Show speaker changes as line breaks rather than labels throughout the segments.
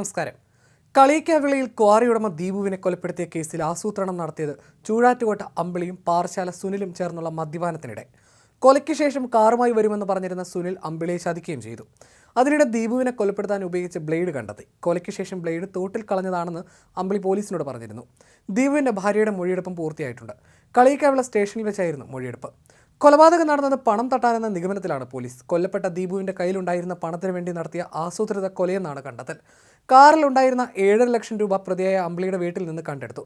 നമസ്കാരം. കളിയക്കാവിളയിൽ ക്വാറി ഉടമ ദീപുവിനെ കൊലപ്പെടുത്തിയ കേസിൽ ആസൂത്രണം നടത്തിയത് ചൂഴാറ്റുകോട്ട അമ്പിളിയും പാറശാല സുനിലും ചേർന്നുള്ള മദ്യപാനത്തിനിടെ. കൊലയ്ക്ക് ശേഷം കാറുമായി വരുമെന്ന് പറഞ്ഞിരുന്ന സുനിൽ അമ്പിളിയെ ചതിക്കുകയും ചെയ്തു. അതിനിടെ ദീപുവിനെ കൊലപ്പെടുത്താൻ ഉപയോഗിച്ച ബ്ലേഡ് കണ്ടെത്തി. കൊലയ്ക്ക് ശേഷം ബ്ലേഡ് തോട്ടിൽ കളഞ്ഞതാണെന്ന് അമ്പിളി പോലീസിനോട് പറഞ്ഞിരുന്നു. ദീപുവിന്റെ ഭാര്യയുടെ മൊഴിയെടുപ്പും പൂർത്തിയായിട്ടുണ്ട്. കളിയിക്കാവിള സ്റ്റേഷനിൽ വെച്ചായിരുന്നു മൊഴിയെടുപ്പ്. കൊലപാതകം നടന്നത് പണം തട്ടാനെന്ന നിഗമനത്തിലാണ് പോലീസ്. കൊല്ലപ്പെട്ട ദീപുവിന്റെ കയ്യിലുണ്ടായിരുന്ന പണത്തിന് വേണ്ടി നടത്തിയ ആസൂത്രിത കൊലയെന്നാണ് കണ്ടെത്തൽ. കാറിലുണ്ടായിരുന്ന ഏഴര ലക്ഷം രൂപ പ്രതിയായ അമ്പിളിയുടെ വീട്ടിൽ നിന്ന് കണ്ടെടുത്തു.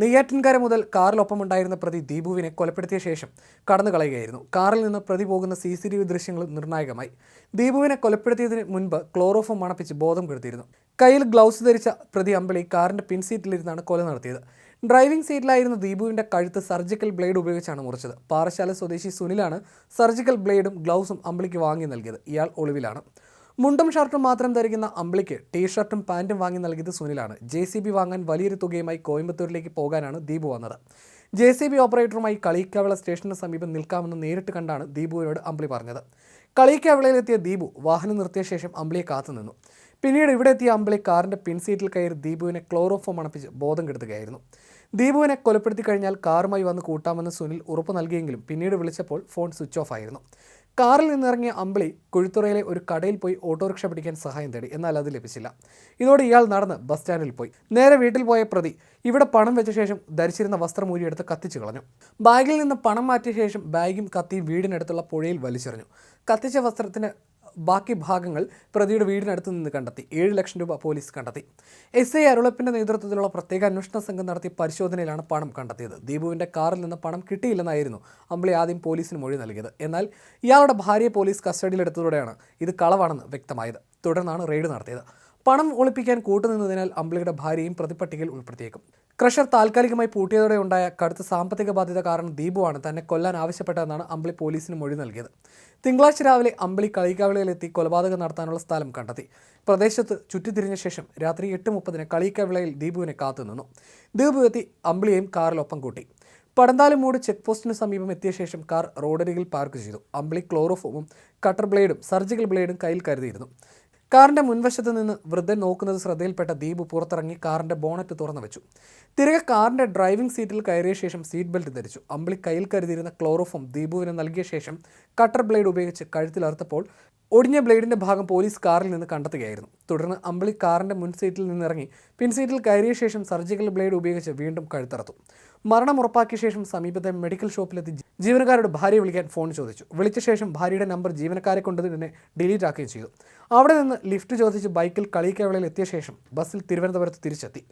നെയ്യാറ്റിൻകര മുതൽ കാറിലൊപ്പമുണ്ടായിരുന്ന പ്രതി ദീപുവിനെ കൊലപ്പെടുത്തിയ ശേഷം കടന്നു കളയുകയായിരുന്നു. കാറിൽ നിന്ന് പ്രതി പോകുന്ന സി സി ടി വി ദൃശ്യങ്ങൾ നിർണായകമായി. ദീപുവിനെ കൊലപ്പെടുത്തിയതിന് മുൻപ് ക്ലോറോഫോം മണപ്പിച്ച് ബോധം കെടുത്തിയിരുന്നു. കയ്യിൽ ഗ്ലൗസ് ധരിച്ച പ്രതി അമ്പിളി കാറിന്റെ പിൻസീറ്റിലിരുന്നാണ് കൊല നടത്തിയത്. ഡ്രൈവിംഗ് സീറ്റിലായിരുന്ന ദീപുവിന്റെ കഴുത്ത് സർജിക്കൽ ബ്ലേഡ് ഉപയോഗിച്ചാണ് മുറിച്ചത്. പാറശാല സ്വദേശി സുനിലാണ് സർജിക്കൽ ബ്ലേഡും ഗ്ലൗസും അമ്പിളിക്ക് വാങ്ങി നൽകിയത്. ഇയാൾ ഒളിവിലാണ്. മുണ്ടും ഷർട്ടും മാത്രം ധരിക്കുന്ന അമ്പിളിക്ക് ടീഷർട്ടും പാന്റും വാങ്ങി നൽകിയത് സുനിലാണ്. ജെ സി ബി വാങ്ങാൻ വലിയൊരു തുകയുമായി കോയമ്പത്തൂരിലേക്ക് പോകാനാണ് ദീപു വന്നത്. ജെ സി ബി ഓപ്പറേറ്ററുമായി കളിയിക്കാവിള സ്റ്റേഷന് സമീപം നിൽക്കാമെന്ന് നേരിട്ട് കണ്ടാണ് ദീപുവിനോട് അമ്പിളി പറഞ്ഞത്. കളിയിക്കാവിളയിലെത്തിയ ദീപു വാഹനം നിർത്തിയ ശേഷം അമ്പിളിയെ കാത്തുനിന്നു പിന്നീട് ഇവിടെ എത്തിയ അമ്പിളി കാറിന്റെ പിൻസീറ്റിൽ കയറി ദീപുവിനെ ക്ലോറോഫോം അണപ്പിച്ച് ബോധം കെടുത്തുകയായിരുന്നു. ദീപുവിനെ കൊലപ്പെടുത്തി കഴിഞ്ഞാൽ കാറുമായി വന്ന് കൂട്ടാമെന്ന് സുനിൽ ഉറപ്പ് നൽകിയെങ്കിലും പിന്നീട് വിളിച്ചപ്പോൾ ഫോൺ സ്വിച്ച് ഓഫ് ആയിരുന്നു. കാറിൽ നിന്നിറങ്ങിയ അമ്പിളി കുഴിത്തുറയിലെ ഒരു കടയിൽ പോയി ഓട്ടോറിക്ഷ പിടിക്കാൻ സഹായം തേടി. എന്നാൽ അത് ലഭിച്ചില്ല. ഇതോടെ ഇയാൾ നടന്ന് ബസ് സ്റ്റാൻഡിൽ പോയി. നേരെ വീട്ടിൽ പോയ പ്രതി ഇവിടെ പണം വെച്ച ശേഷം ധരിച്ചിരുന്ന വസ്ത്രം ഊരിയെടുത്ത് കത്തിച്ചു കളഞ്ഞു. ബാഗിൽ നിന്ന് പണം മാറ്റിയ ശേഷം ബാഗും കത്തിയും വീടിനടുത്തുള്ള പുഴയിൽ വലിച്ചെറിഞ്ഞു. കത്തിച്ച വസ്ത്രത്തിന് ബാക്കി ഭാഗങ്ങൾ പ്രതിയുടെ വീടിനടുത്ത് നിന്ന് കണ്ടെത്തി. ഏഴ് ലക്ഷം രൂപ പോലീസ് കണ്ടെത്തി. എസ് ഐ അരുളപ്പിന്റെ നേതൃത്വത്തിലുള്ള പ്രത്യേക അന്വേഷണ സംഘം നടത്തിയ പരിശോധനയിലാണ് പണം കണ്ടെത്തിയത്. ദീപുവിന്റെ കാറിൽ നിന്ന് പണം കിട്ടിയില്ലെന്നായിരുന്നു അമ്പിളി ആദ്യം പോലീസിന് മൊഴി നൽകിയത്. എന്നാൽ ഇയാളുടെ ഭാര്യയെ പോലീസ് കസ്റ്റഡിയിലെടുത്തതോടെയാണ് ഇത് കളവാണെന്ന് വ്യക്തമായത്. തുടർന്നാണ് റെയ്ഡ് നടത്തിയത്. പണം ഒളിപ്പിക്കാൻ കൂട്ടുനിന്നതിനാൽ അമ്പിളിയുടെ ഭാര്യയും പ്രതിപ്പട്ടികയിൽ ഉൾപ്പെടുത്തിയേക്കും. ക്രഷർ താൽക്കാലികമായി പൂട്ടിയതോടെ ഉണ്ടായ കടുത്ത സാമ്പത്തിക ബാധ്യത കാരണം ദീപുവാണ് തന്നെ കൊല്ലാൻ ആവശ്യപ്പെട്ടതെന്നാണ് അമ്പിളി പോലീസിന് മൊഴി നൽകിയത്. തിങ്കളാഴ്ച രാവിലെ അമ്പിളി കളിക്കാവിളയിലെത്തി കൊലപാതകം നടത്താനുള്ള സ്ഥലം കണ്ടെത്തി. പ്രദേശത്ത് ചുറ്റിത്തിരിഞ്ഞ ശേഷം രാത്രി എട്ട് മുപ്പതിന് കളിക്കാവിളയിൽ ദീപുവിനെ കാത്തുനിന്നു ദീപു എത്തി അമ്പിളിയെയും കാറിലൊപ്പം കൂട്ടി. പടന്താലുമൂട് ചെക്ക് പോസ്റ്റിന് സമീപം എത്തിയ ശേഷം കാർ റോഡരികിൽ പാർക്ക് ചെയ്തു. അമ്പിളി ക്ലോറോഫോമും കട്ടർ ബ്ലേഡും സർജിക്കൽ ബ്ലേഡും കയ്യിൽ കരുതിയിരുന്നു. കാറിന്റെ മുൻവശത്ത് നിന്ന് വൃദ്ധൻ നോക്കുന്നത് ശ്രദ്ധയിൽപ്പെട്ട ദീപ് പുറത്തിറങ്ങി കാറിന്റെ ബോണറ്റ് തുറന്നു വെച്ചു. തിരികെ കാറിന്റെ ഡ്രൈവിംഗ് സീറ്റിൽ കയറിയ ശേഷം സീറ്റ് ബെൽറ്റ് ധരിച്ചു. അമ്പിളി കയ്യിൽ കരുതിയിരുന്ന ക്ലോറോഫോം ദീപുവിന് നൽകിയ ശേഷം കട്ടർ ബ്ലേഡ് ഉപയോഗിച്ച് കഴുത്തിലറുത്തപ്പോൾ ഒടിഞ്ഞ ബ്ലേഡിന്റെ ഭാഗം പോലീസ് കാറിൽ നിന്ന് കണ്ടെത്തുകയായിരുന്നു. തുടർന്ന് അമ്പിളി കാറിന്റെ മുൻ സീറ്റിൽ നിന്നിറങ്ങി പിൻസീറ്റിൽ കയറിയ ശേഷം സർജിക്കൽ ബ്ലേഡ് ഉപയോഗിച്ച് വീണ്ടും കഴുത്തറത്തു. മരണം ഉറപ്പാക്കിയ ശേഷം സമീപത്തെ മെഡിക്കൽ ഷോപ്പിലെത്തി ജീവനക്കാരുടെ ഭാര്യ വിളിക്കാൻ ഫോൺ ചോദിച്ചു. വിളിച്ച ശേഷം ഭാര്യയുടെ നമ്പർ ജീവനക്കാരെ കൊണ്ട് തന്നെ ഡിലീറ്റ് ആക്കുകയും ചെയ്തു. അവിടെ നിന്ന് ലിഫ്റ്റ് ചോദിച്ച് ബൈക്കിൽ കളിക്കവളയിൽ എത്തിയ ശേഷം ബസ്സിൽ തിരുവനന്തപുരത്ത് തിരിച്ചെത്തി.